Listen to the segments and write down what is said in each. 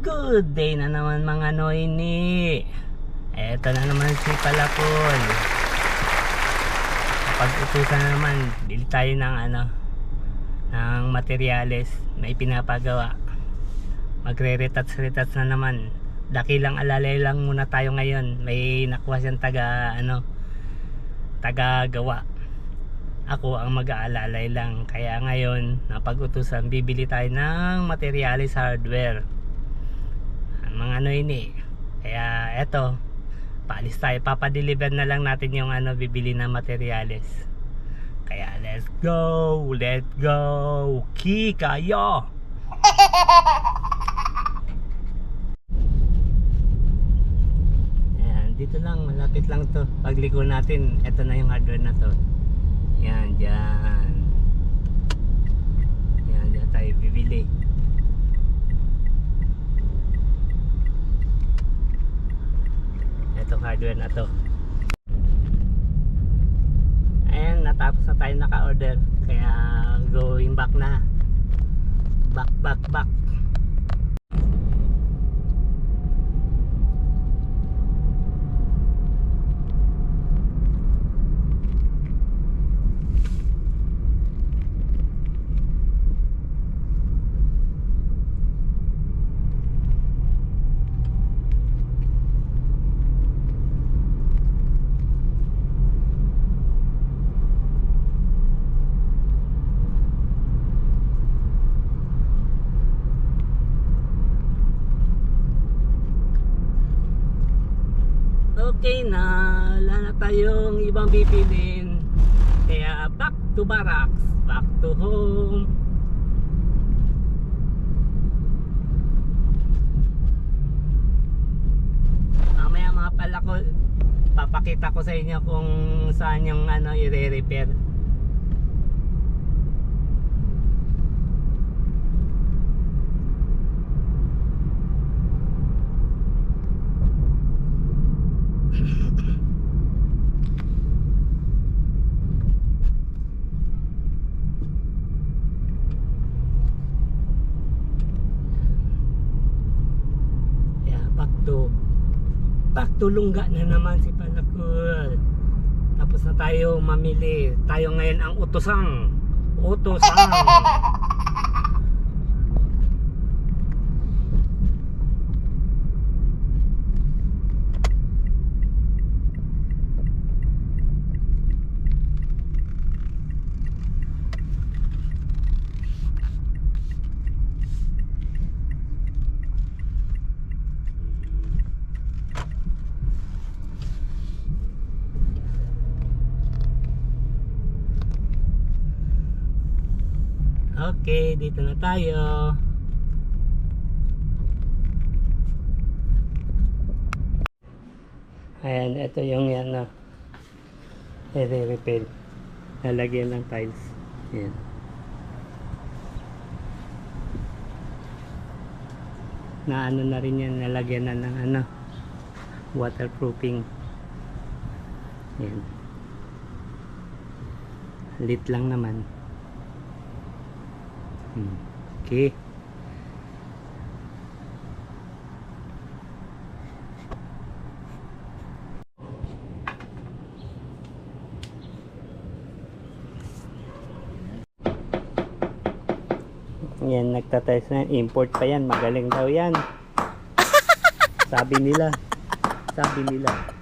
Good day na naman mga noini. Eto na naman si Palakol. Kapag utusan na naman, bili tayo ng ano, ng materyales na ipinapagawa. Magre-retats-retats na naman. Dakilang alalay lang muna tayo ngayon. May nakuha siyang taga, ano, taga gawa. Ako ang mag-aalalay lang. Kaya ngayon, napag-utusan, bibili tayo ng materialis hardware. Ano ini. Kaya eto, paalis tayo. Papadeliver na lang natin yung ano, bibili na materialis. Kaya let's go! Let's go! Ki kayo! Ayan, dito lang, malapit lang to. Pagliko natin, eto na yung hardware na to. Yan, dyan. Yan, dyan tayo bibili. Itong hardware na to. Ayan, natapos na tayo naka-order. Kaya going back na. Back, back, back. Okay na, wala na tayong ibang bibilin. Kaya back to barracks, back to home. Mamaya mga pala ko, papakita ko sa inyo kung saan yung ano i-repair. Kaya back to back to lungga na naman si Palakul. Tapos na tayo mamili. Tayo ngayon ang utosang. Utosang. Okay, dito na tayo. Ayan, ito yung yan na i-repair. Lalagyan ng tiles. Ayan. Na ano na rin yan, nalagyan na ng ano, waterproofing. Ayan. Lit lang naman. Okay. Yan, nagtatest na. Import pa yan. Magaling daw yan. Sabi nila. Sabi nila.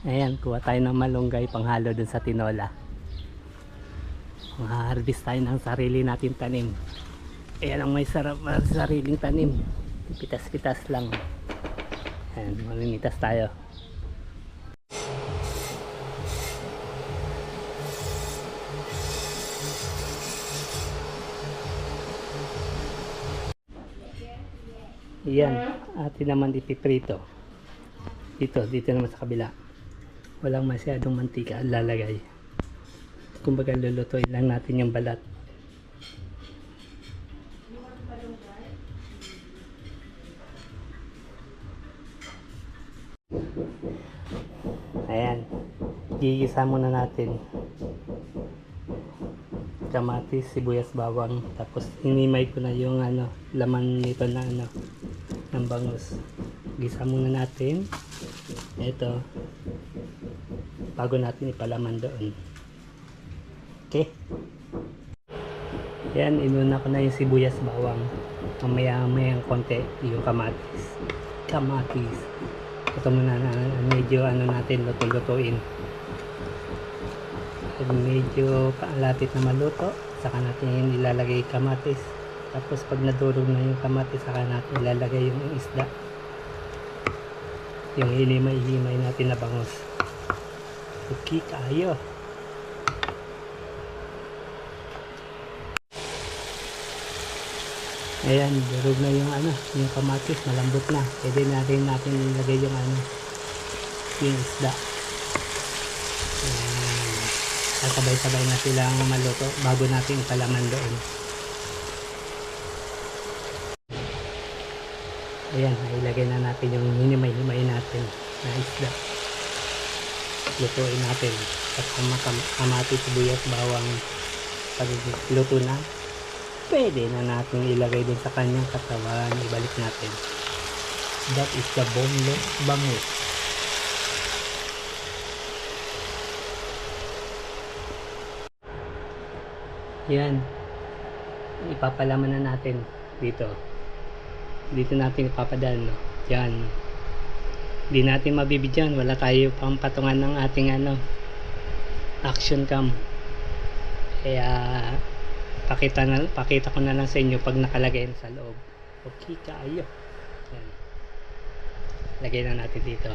Ayan, kuha tayo ng malunggay panghalo dun sa tinola. Mag-harvest tayo ng sarili natin tanim. Ayan ang may sarap na sariling tanim. Pitas-pitas lang. Ayan, mamimitas tayo. Yan, atin naman ipiprito. Dito, dito naman sa kabila. Walang masyadong mantika lalagay. Kumbaga lulutuin lang natin yung balat. Ayan. Gigisa muna natin. Kamatis, sibuyas, bawang. Tapos inimay ko na yung ano, laman nito na ano, ng bangus. Gisa muna natin. Ito. Bago natin ipalaman doon. Okay. Yan, inuna ko na yung sibuyas, bawang. Mamaya mamaya ang konti yung kamatis. Kamatis. Ito muna na medyo ano natin luto-lutuin. Medyo kalapit na maluto, saka natin ilalagay kamatis. Tapos pag nadurog na yung kamatis, saka natin ilalagay yung isda. Yung hilimay-himay natin na bangus. Okay, kayo. Ayan, durog na yung ano, yung kamatis, malambot na. Pwede na rin natin ilagay yung ano, yung isda. Ayan. Sasabay-sabay na silang maluto bago natin palaman doon. Ayan, ilagay na natin yung hinimay-himay natin na isda. Lutuin natin. At kamatis, sibuyas, bawang pag luto na, pwede na natin ilagay din sa kanyang katawan. Ibalik natin. That is the boneless bangus. Yan. Ipapalaman na natin dito. Dito natin ipapadal, no? Yan. Di natin mabibigyan. Wala tayo pang patungan ng ating ano, action cam. Kaya pakita na pakita ko na lang sa inyo pag nakalagay na sa loob okay kayo yan lagay na natin dito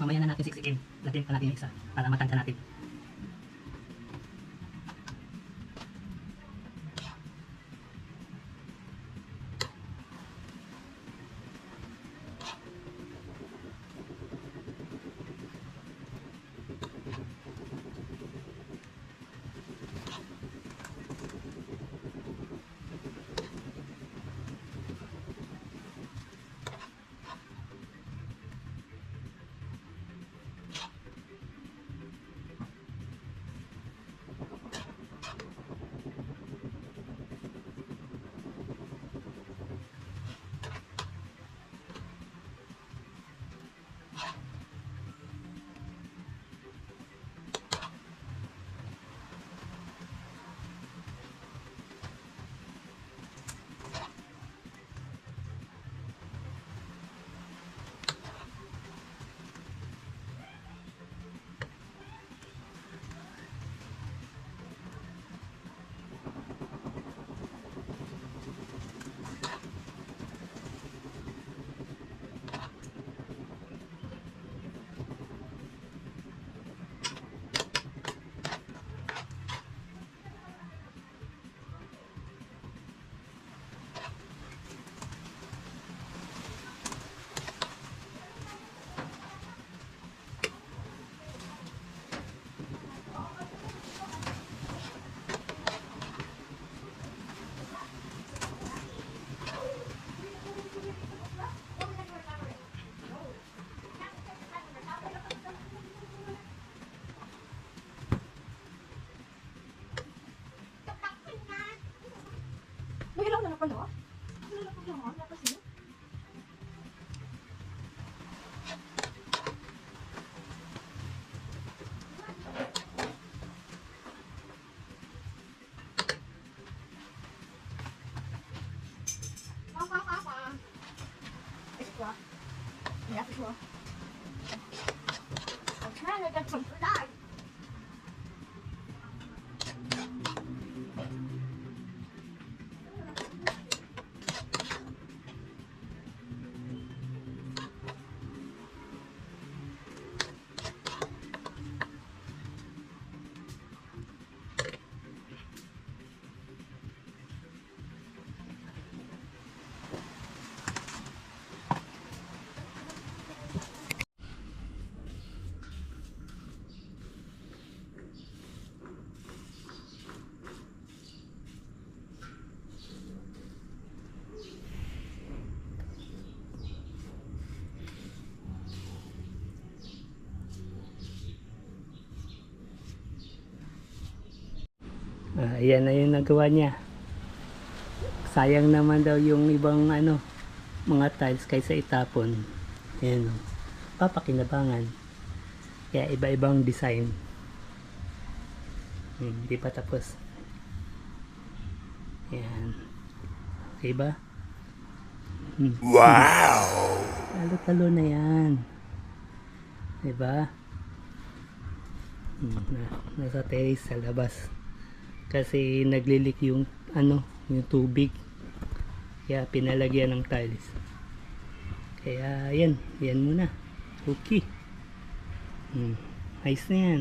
mamaya na natin siksikin. Lagyan pa natin yung isa para matangka natin Ah, ayan na yung nagawa niya. Sayang naman daw yung ibang ano, mga tiles kaysa itapon. Ayan o. Papakinabangan. Kaya iba-ibang design. Hmm, Hindi pa tapos. Ayan. Okay ba? Hmm. Wow! Talo-talo na yan. Diba? Hmm, na, nasa terrace sa labas. Kasi naglilik yung ano, yung tubig. Kaya pinalagyan ng tiles. Kaya yan, yan muna. Okay. Hmm, ayos na yan.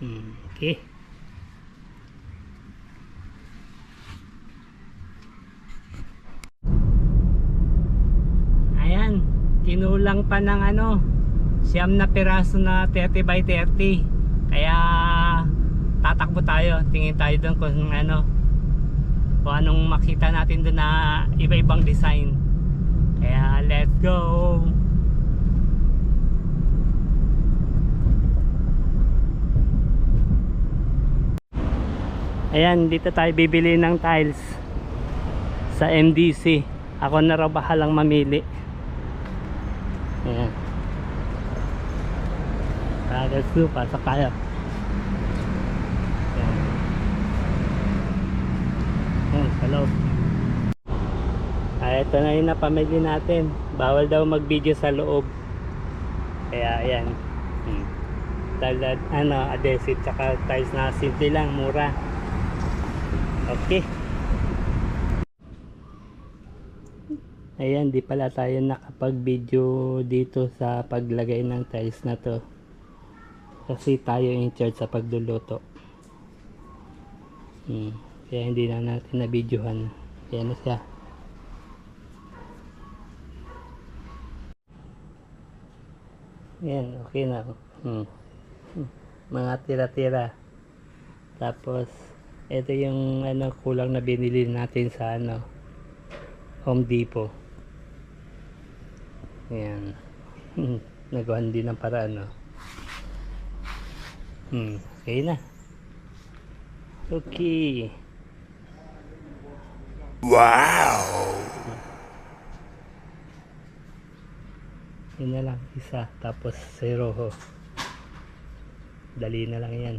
Hmm, okay. Ayan, kinulang pa ng ano, siyam na piraso na 30 by 30. Kaya tatakbo tayo, tingin tayo doon kung ano, kung anong makita natin doon na iba-ibang design. Kaya let's go! Ayan, dito tayo bibili ng tiles sa MDC. Ako na raw bahalang mamili. Ayan. Ah, let's go, pasok tayo. Ayan. Sa loob. Ah, ito na yung napamili natin. Bawal daw mag-video sa loob. Kaya, ayan. Hmm. Dahil, ano, adhesive, tsaka tiles na simple lang, mura. Okay. Ayan, di pala tayo nakapag-video dito sa paglagay ng tiles na to. Kasi tayo in charge sa pagluluto. Hmm. Kaya hindi na natin na-videohan. Kaya na siya. Ayan, okay na. Hmm. Hmm. Mga tira-tira. Tapos, ito yung ano kulang na binili natin sa ano Home Depot. Ayan. Hmm, Nagawan din ng paraan, no? Hmm, okay na. Okay. Wow! Yun na lang, isa. Tapos zero. Dali na lang yan.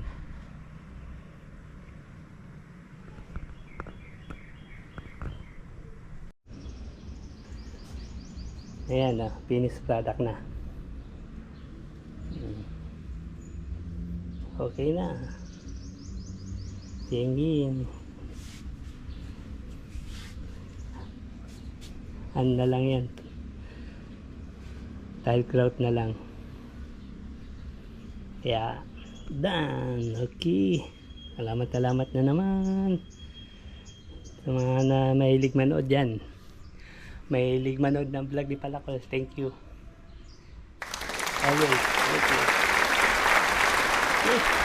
Ayan na, finished product na. Mm. Okay na. Tingin. Ano na lang yan. Tile grout na lang. Kaya, done. Okay. Salamat, salamat na naman. Sa mga na mahilig manood dyan. Mahilig manood ng vlog ni Palakol. Thank you. Always. Thank you. Bye-bye.